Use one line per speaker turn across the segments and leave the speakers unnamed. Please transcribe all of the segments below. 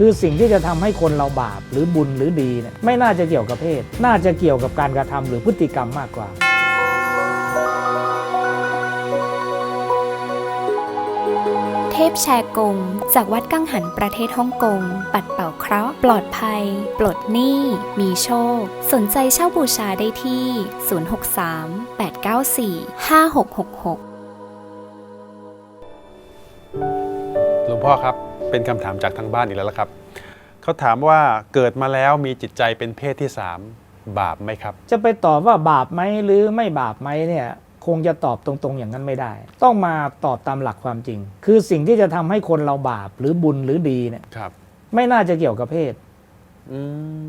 คือสิ่งที่จะทำให้คนเราบาปหรือบุญหรือดีเนี่ยไม่น่าจะเกี่ยวกับเพศ น่าจะเกี่ยวกับการกระทำหรือพฤติกรรมมากกว่า
เทพแชร์กง จากวัดกังหันประเทศฮ่องกง ปัดเป่าเคราะห์ ปลอดภัย ปลดหนี้ มีโชค สนใจเช่าบูชาได้ที่ 063 894 5666
หลวงพ่อครับ เป็นคำถามจากทางบ้านอีกแล้วละครับเขาถามว่าเกิดมาแล้วมีจิตใจเป็นเพศที่สามบาปไหมครับ
จะไปตอบว่าบาปไหมหรือไม่บาปไหมเนี่ยคงจะตอบตรงๆอย่างนั้นไม่ได้ ต้องมาตอบตามหลักความจริง คือสิ่งที่จะทำให้คนเราบาปหรือบุญหรือดีเนี่ย
ครับ
ไม่น่าจะเกี่ยวกับเพศ
อื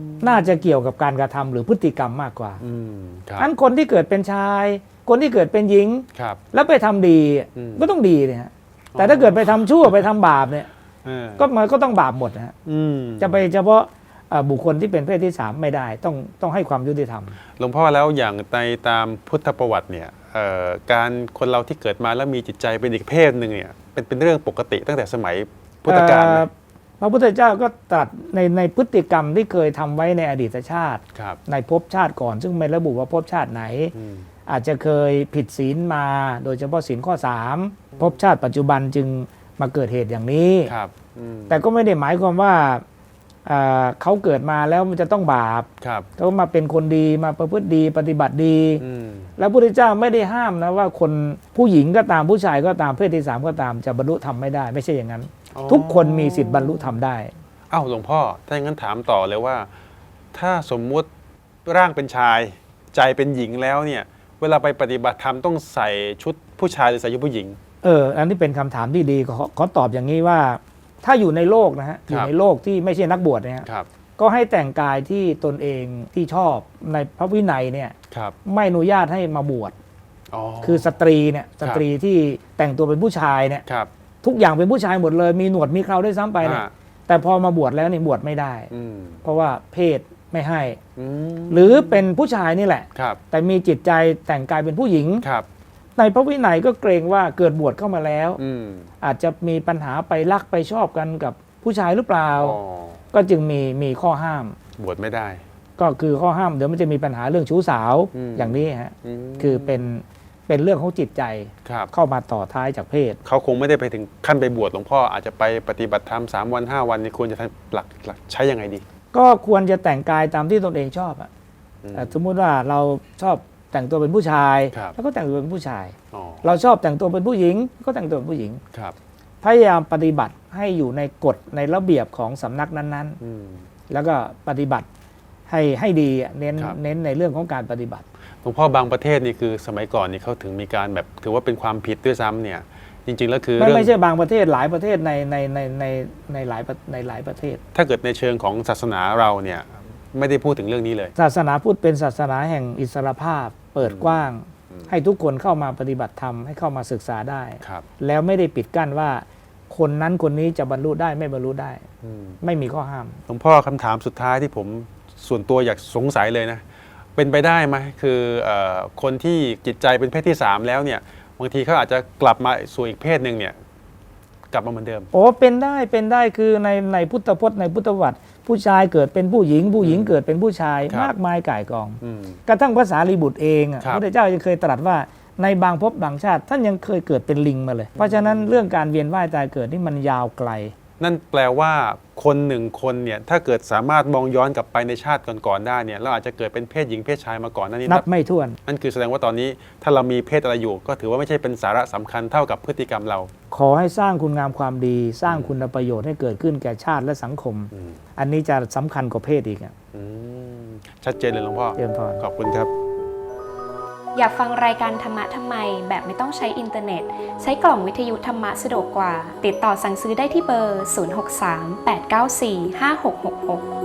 ม
น่าจะเกี่ยวกับการกระทำหรือพฤติกรรมมากกว่า
อืมครับ
อันคนที่เกิดเป็นชาย คนที่เกิดเป็นหญิง
ครับ
แล้วไปทำดี
อืม
ก็ต้องดีเนี่ยฮะแต่ถ้าเกิดไปทำชั่วไปทำบาปเนี่ย
เออ
ก็มันก็ต้องบาปหมดนะฮะ
อืม
จะไปเฉพาะเอ่อบุคคลที่เป็นเพศที่สามไม่ได้ต้องต้องให้ความยุติธรรม
หลวงพ่อแล้วอย่างในตามพุทธประวัติเนี่ยเอ่อการคนเราที่เกิดมาแล้วมีจิตใจเป็นอีกเพศหนึ่งเนี่ยเป็นเป็นเรื่องปกติตั้งแต่สมัยพุทธกาลไหม
เอ่อพระพุทธเจ้าก็ตรัสในในพฤติกรรมที่เคยทำไว้ในอดีตชาติ
ครับ
ในภพชาติก่อน ซึ่งไม่ระบุว่าภพชาติไหน
อืม
อาจจะเคยผิดศีลมา โดยเฉพาะศีลข้อ3ภพชาติปัจจุบันจึง มาเกิดเหตุอย่างนี้
ครับอืม
แต่ก็ไม่ได้หมายความว่าเอ่อเขาเกิดมาแล้วมันจะต้องบาป
ครับ
เขามาเป็นคนดีมาประพฤติดีปฏิบัติดี
อืม
แล้วพระพุทธเจ้าไม่ได้ห้ามนะว่าคนผู้หญิงก็ตามผู้ชายก็ตามเพศที่สามก็ตามจะบรรลุธรรมไม่ได้ ไม่ใช่อย่างนั้น
อ๋อ
ทุกคนมีสิทธิ์บรรลุธรรมได้
อ้าวหลวงพ่อ ถ้าอย่างนั้นถามต่อเลยว่า ถ้าสมมุติร่างเป็นชาย ใจเป็นหญิงแล้วเนี่ย เวลาไปปฏิบัติธรรมต้องใส่ชุดผู้ชายหรือใส่ชุดผู้หญิง
เออ อันนี้เป็นคำถามที่ดีขอขอตอบอย่างนี้ว่า ถ้าอยู่ในโลกนะฮะอยู่ในโลกที่ไม่ใช่นักบวชนะฮะ
ครับ
ก็ให้แต่งกายที่ตนเองที่ชอบในพระวินัยเนี่ย
ครับ
ไม่อนุญาตให้มาบวช
อ๋อ
คือสตรีเนี่ยสตรีที่แต่งตัวเป็นผู้ชายเนี่ย
ครับ
ทุกอย่างเป็นผู้ชายหมดเลย มีหนวดมีเคราด้วยซ้ำไปเนี่ย
อ่า
แต่พอมาบวชแล้วนี่บวชไม่ได้
อืม
เพราะว่าเพศไม่ให้
อืม
หรือเป็นผู้ชายนี่แหละ
ครับ
แต่มีจิตใจแต่งกายเป็นผู้หญิง
ครับ
ในพระวินัยก็เกรงว่าเกิดบวชเข้ามาแล้ว
อืม
อาจจะมีปัญหาไปรักไปชอบกันกับผู้ชายหรือเปล่า
อ๋อ
ก็จึงมีมีข้อห้าม
บวชไม่ได้
ก็คือข้อห้ามเดี๋ยวมันจะมีปัญหาเรื่องชู้สาว
อืม
อย่างนี้ฮะ
ม
คือเป็นเป็นเรื่องของจิตใจ
ครับ
เข้ามาต่อท้ายจากเพศ
เขาคงไม่ได้ไปถึงขั้นไปบวชหลวงพ่ออาจจะไปปฏิบัติธรรมสามวันห้าวันนี่ควรจะทำหลักหลักใช้ยังไงดี
ก็ควรจะแต่งกายตามที่ตนเองชอบอะ
อืม
อะสมมุติว่าเราชอบ แต่งตัวเป็นผู้ชาย
ครับ
แล้วก็แต่งตัวเป็นผู้ชาย
อ๋อ
เราชอบแต่งตัวเป็นผู้หญิง ก็แต่งตัวเป็นผู้หญิง
ครับ
พยายามปฏิบัติให้อยู่ในกฎในระเบียบของสำนักนั้น
อืม
ๆ แล้วก็ปฏิบัติให้ให้ดีอะเน้น
ครับ
เน้นในเรื่องของการปฏิบัติ
หลวงพ่อบางประเทศนี่คือสมัยก่อนนี่เขาถึงมีการแบบถือว่าเป็นความผิดด้วยซ้ำเนี่ย จริง ๆ แล้วคือ
ไม่
เรื่อง
ไม่ใช่บางประเทศหลายประเทศในในในในในหลายประในหลายประเทศ
ถ้าเกิดในเชิงของศาสนาเราเนี่ย ไม่ได้พูดถึงเรื่องนี้เลย
ศาสนาพุทธเป็นศาสนาแห่งอิสรภาพ เปิดกว้าง
อืม
ให้ทุกคนเข้ามาปฏิบัติธรรมให้เข้ามาศึกษาได้
ครับ
แล้วไม่ได้ปิดกั้นว่า คนนั้นคนนี้จะบรรลุได้ไม่บรรลุได้
อืม
ไม่มีข้อห้าม
หลวงพ่อคำถามสุดท้ายที่ผมส่วนตัวอยากสงสัยเลยนะ เป็นไปได้ไหมคือเออคนที่จิตใจเป็นเพศที่สามแล้วเนี่ยบางทีเขาอาจจะกลับมาสู่อีกเพศหนึ่งเนี่ย กลับมาเหมือนเดิม
โอ้เป็นได้เป็นได้คือในในพุทธพจน์ในพุทธวัตรผู้ชายเกิดเป็นผู้หญิง ผู้หญิง
อืม
เกิดเป็นผู้ชาย
ครับ
มากมายก่ายกอง
อืม
กระทั่งภาษาลีบุตรเองอะ
ครับ
พระพุทธเจ้ายังเคยตรัสว่าในบางภพบางชาติ ท่านยังเคยเกิดเป็นลิงมาเลย เพราะฉะนั้นเรื่องการเวียนว่ายตายเกิดนี่มันยาวไกล
นั่นแปลว่าคนหนึ่งคนเนี่ยถ้าเกิดสามารถมองย้อนกลับไปในชาติก่อนๆได้เนี่ยเราอาจจะเกิดเป็นเพศหญิงเพศชายมาก่อนหนั่นนี่
นับไม่ถ้วน
นั่นคือแสดงว่าตอนนี้ถ้าเรามีเพศอะไรอยู่ ก็ถือว่าไม่ใช่เป็นสาระสำคัญเท่ากับพฤติกรรมเรา
ขอให้สร้างคุณงามความดี สร้างคุณประโยชน์ให้เกิดขึ้นแก่ชาติและสังคม
อืม
อันนี้จะสำคัญกว่าเพศอีกอะ
อืมชัดเจนเลยหลวงพ่อ
เจริญพร
ขอบคุณครับ
อยากฟังรายการธรรมะทำไม แบบไม่ต้องใช้อินเทอร์เน็ต ใช้กล่องวิทยุธรรมะสะดวกกว่า ติดต่อสั่งซื้อได้ที่เบอร์ 063 894 5666